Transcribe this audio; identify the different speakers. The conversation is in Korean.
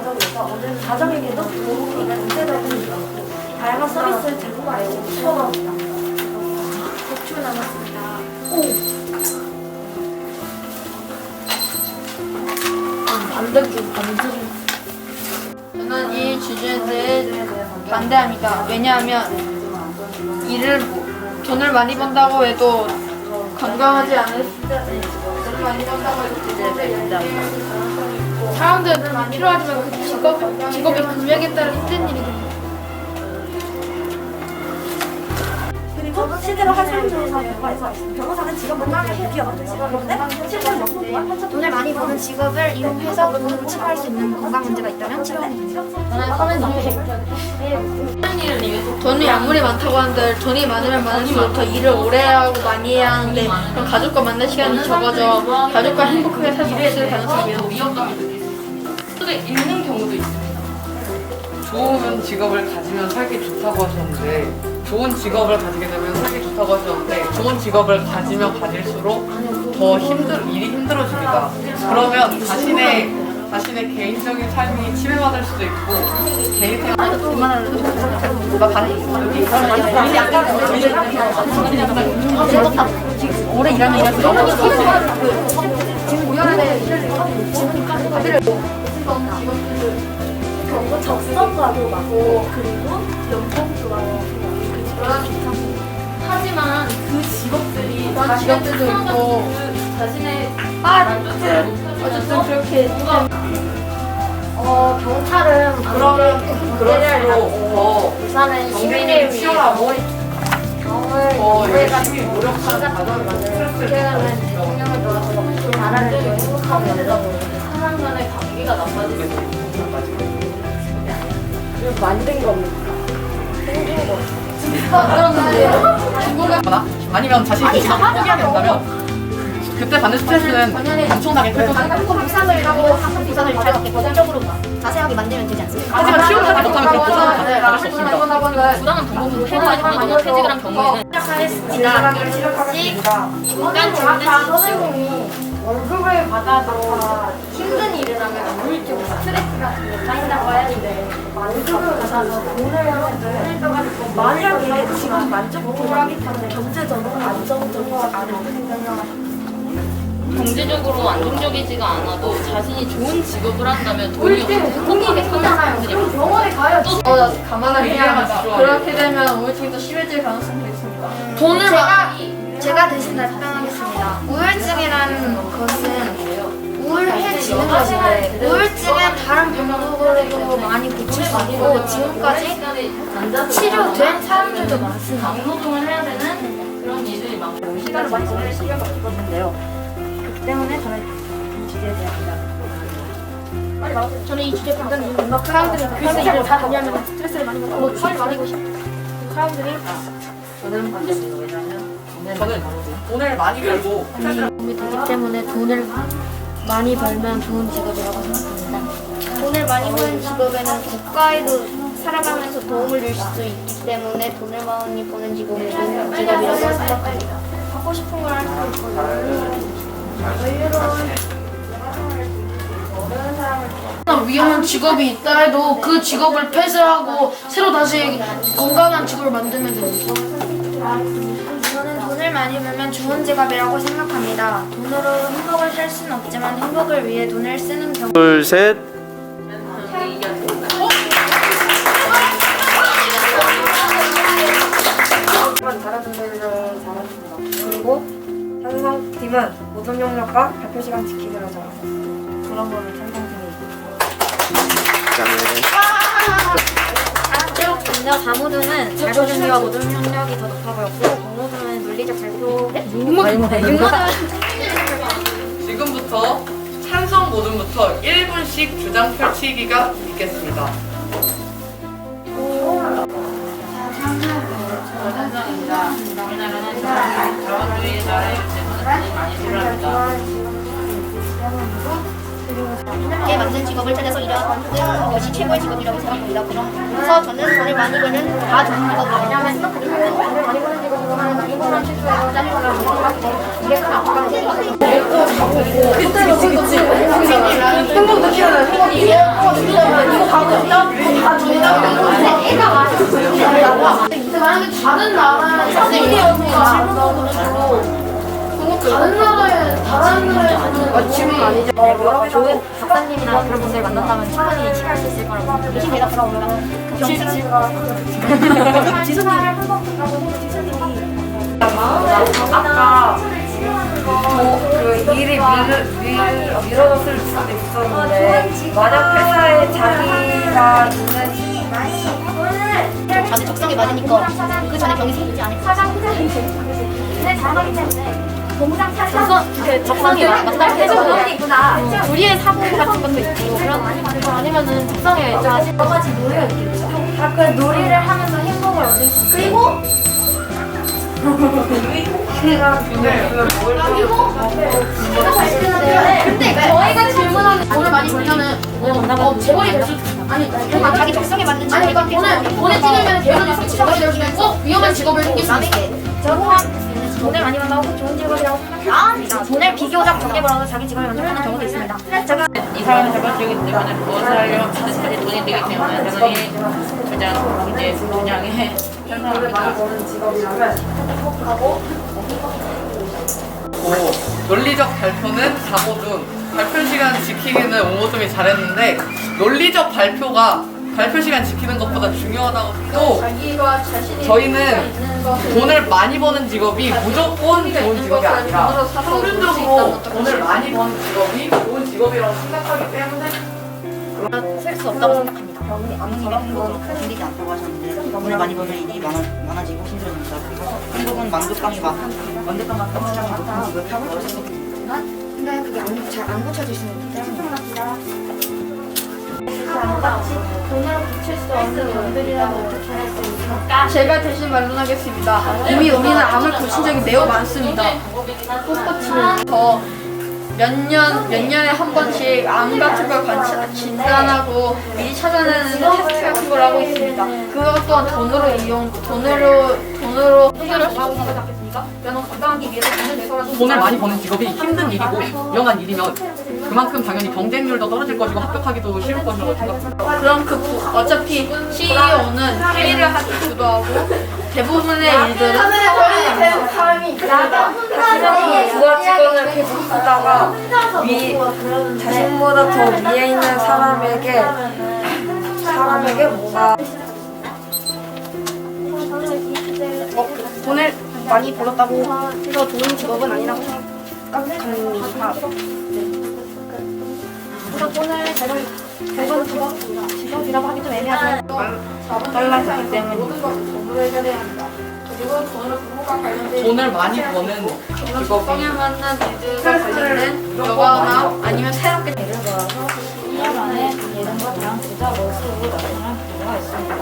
Speaker 1: 가정에서 가정에게도 도움이 경제적인 다양한 서비스를 제공하여 수고합니다.
Speaker 2: 6초 남았습니다.
Speaker 1: 반대쪽 반대쪽
Speaker 3: 저는 이 주제에 대해 반대합니다. 왜냐하면 일을 돈을 많이 번다고 해도 건강하지 않을 많이 번다고 해도 사람들은 필요하지만 그 직업, 직업의 금액에 따라 힘든 일이거든요.
Speaker 1: 그리고 실제로 한 설문조사 결과에서 변호사는 직업을 따로 기업한대요. 그런데 실제로 연봉보다
Speaker 2: 돈을 많이 버는 직업을 이용해서 돈을 치료할 수 있는 건강 문제가 있다면 치료하는.
Speaker 3: 돈이 아무리 많다고 한들 돈이 많으면 많을수록 더 일을 오래 하고 많이 해야 하는데 그럼 가족과 만날 시간이 적어져 가족과 행복하게 살수 없을 가능성이 매우
Speaker 4: 위협감이 느끼게 있는 경우도 있습니다. 좋은 직업을 가지면 살기 좋다고 하셨는데 좋은 직업을 가지게 되면 살기 좋다고 하셨는데 좋은 직업을 가지면 가질수록 더 힘들 일이 힘들어집니다. 그러면 자신의 자신의 개인적인 삶이 침해받을 수도 있고 개인 생활
Speaker 3: 일할수록
Speaker 1: 경고 적성과도 맞고 그리고 연봉
Speaker 4: 하지만 그 직업들이
Speaker 3: 그런 직업들도 있고.
Speaker 4: 자신의
Speaker 3: 아 어쨌든 그렇게
Speaker 2: 어, 경찰은
Speaker 4: 그러면 그럴수록 더
Speaker 2: 부산은
Speaker 4: 경쟁이
Speaker 2: 시민을
Speaker 4: 치열하고
Speaker 2: 경을
Speaker 4: 더 열심히 노력하는 과정을
Speaker 2: 국회의원은 대통령을 돌아서 나라를 더 행복하게 하려고
Speaker 4: 사람 간의 관계가 나빠지게 되고
Speaker 1: 만든 겁니다.
Speaker 4: 거 나 아니면 자신이 그 직업을 포기하게 된다면 그때 받는 스트레스는 엄청나게 클.
Speaker 2: 한국 비상을 하고 한국 비상을 자유롭게 보장적으로 자세하게 만들면 되지 않습니까?
Speaker 4: 하지만 치료하지 못하면 그 보상은 받을 수 없습니다.
Speaker 5: 부당한 방법으로 퇴거하지 않거나 퇴직을 한 경우에는
Speaker 2: 시작하겠습니다.
Speaker 5: 인간 정대지
Speaker 1: 선생님이 월급을 받아도 힘든 일을 하면 우울증, 스트레스 같은 게 쌓인다고 하는데 월급을 받아서 돈을 하는데 만약에 지금 만족도를 하기 때문에 경제적으로 안정적이지 않은
Speaker 5: 경제적으로 안정적이지가 않아도 자신이 좋은 직업을 한다면 돈이 행복하게 사는 분들이
Speaker 1: 병원에 가야
Speaker 3: 어, 나 가만히
Speaker 4: 미래가
Speaker 3: 얘기하다
Speaker 4: 지루하네.
Speaker 3: 그렇게 되면 우울증이 더 심해질 가능성도 있습니다.
Speaker 2: 돈을 제가, 제가 대신 답변하겠습니다. 우울증이라는 것은 우울해지는 것인데 우울증은 다른 방법으로도 많이 고칠 수 있고 지금까지 치료된 사람들도 많습니다.
Speaker 5: 강노동을 해야 되는 그런 일들이 많고
Speaker 1: 시간을 많이 보낼 시간이 없거든요. 그렇기 때문에 저는 이 주제에 대한 빨리 나오세요.
Speaker 2: 저는 이 주제 판단이
Speaker 1: 막 사람들이 그 일을 다 하냐면 스트레스를 많이 받고 뭐 빨리 말리고 싶어. 사람들이
Speaker 4: 저는 돈을 많이 벌고
Speaker 2: 도움이 되기 때문에 돈을 많이 벌면 좋은 직업이라고 생각합니다. 돈을 많이 버는 직업에는 국가에도 살아가면서 도움을 줄 수 있기 때문에 돈을 많이 버는 직업이 좋은 직업이라고 생각합니다.
Speaker 1: 하고 싶은 걸 할 수 있고 여유로운 모르는 사람을
Speaker 6: 위험한 직업이 있다 해도 그 직업을 폐쇄하고 새로 다시 건강한 직업을 만들면 됩니다.
Speaker 2: 저는 돈을 많이 벌면 좋은 직업이라고 생각합니다. 돈으로 행복을 살 수는 없지만 행복을 위해 돈을 쓰는 경우
Speaker 7: 둘, 셋.
Speaker 1: 그리고 모든 영역과 발표 시간 지키기를 잘하셨어요. 그런 거를 찬성팀이
Speaker 2: 체육 분야 사무등은 발표 준비와 모든 능력이 더 높아 보였고 공모등은 물리적 발표
Speaker 4: 지금부터 찬성 모둠부터 1분씩 주장 펼치기가 있겠습니다.
Speaker 5: 찬성입니다. 우리나라는 자원주의 나라의 재산을 많이 필요합니다.
Speaker 2: 맞는 직업을 찾아서 일하는 것이 최고의 직업이라고 생각합니다. 그래서 저는 돈을 많이 벌는 다 좋은 직업이에요. 왜냐하면 돈을 많이 버는 직업으로 하는 이거랑 실수해서 짜증을 내고 이게 큰 압박을
Speaker 6: 그때는 그치 그치 행복 느끼는 행복 이게 행복 느끼려면 이거 가고 싶다? 그거 다 정답이야 애가 많이 근데 만약에 다른 나라에 다른 나라에 가는
Speaker 1: 질문 아니죠? 여러 좋은 박사님이나 그런 분들 만났다면 충분히 치료할 수 있을 거라고 의심 대답 들어오면 경찰가 지수님을 한번 본다고 아까 그 일이 밀, 밀, 미뤄졌을 수도 있었는데 만약 회사에 자기가 있는
Speaker 2: 자기 적성에 맞으니까 그 전에 병이 생기지 않을까.
Speaker 1: 내 단어기 때문에 공장 차서 그 적성이 맞다고 해서 있구나. 둘이의 사고 같은 것도 있고 그런 거 아니면은 적성에 여러 가지 놀이가 있겠죠. 다그 놀이를 하면서 행복을 얻을 수 있고. 그리고
Speaker 2: 근데 저희가 질문하는 돈을 많이 벌면은 어, 재벌이 될 수, 아니, 그러니까 자기 적성에 맞는
Speaker 6: 아니
Speaker 2: 직업이
Speaker 6: 그러니까 돈을 돈을 찍으면 대부분 성취자가 될 수도 있고 위험한 직업을 생길 수도 있어.
Speaker 1: 저는 돈을 많이 벌다고 좋은 직업이라고 생각합니다. 돈을 비교적 적게 벌어서 자기 직업을 만족하는 경우도 있습니다. 제가
Speaker 5: 이 사람은 저걸 지기 때문에 무엇을 하려면 반드시 돈이 되기 때문에 당연히 그냥 이제 현상입니다.
Speaker 4: 고 논리적 발표는 4모둠 발표 시간 지키기는 5모둠이 잘했는데 논리적 발표가 발표 시간 지키는 것보다 중요하다고 또
Speaker 3: 자기가 자신이
Speaker 4: 저희는 돈을 많이 버는 직업이 무조건 좋은 직업이 아니라 평균적으로 돈을 많이 버는 직업이 좋은 직업이라고 생각하기 때문에
Speaker 1: 쓸수 없다고 생각합니다.
Speaker 7: 행복은 생기지 않다고 하셨는데 돈을 많이 벌면 일이 많아, 많아지고 힘들어집니다. 그리고 행복은 만족감이 많 만족감과 성취감이 높은 직업이 하고
Speaker 2: 근데 그게 안, 잘안 고쳐지시는 때문에.
Speaker 1: 돈으로 붙일 수 없는 분들이라도 어떻게 할 수 있을까?
Speaker 3: 제가 대신 말론하겠습니다. 이미 우리는 암을 고친 적이 매우 많습니다. 꽃꽃이는 더 몇 년, 몇 년에 한 번씩 암 같은 걸 관찰, 진단하고 미리 찾아내는 테스트 같은 걸 하고 있습니다. 그것 또한 돈으로 이용, 돈으로, 돈으로 해결할 수 있는 것 같겠습니까? 면허 건강하기 위해서 돈을 내서라도
Speaker 4: 돈을 많이 버는 직업이 힘든 일이고 위험한 일이면 그만큼 당연히 경쟁률도 떨어질 것이고 합격하기도 쉬울 것이라고 생각합니다.
Speaker 3: 그럼 그 부- 어차피 CEO는 회의를 하기도 하고 대부분의 일들은
Speaker 1: 사람이 나가 그거 직원을 계속 하다가 위 자신보다 더 위에 있는 사람에게 사람에게 뭔가 어, 돈을 많이 벌었다고 해서 좋은 직업은 아니라고 생각합니다. 그래서 돈을 대번 대번 직업 직업이라고 하기 좀 애매하지만 달라졌기 때문에.
Speaker 4: 돈을 많이 버는 직업이
Speaker 3: 적성에 맞는 일들과 관련된 여가나 아니면 새롭게
Speaker 1: 예를 들어서 2년 안에 예전과 다른 부자 모습으로 나타날 필요가 있습니다.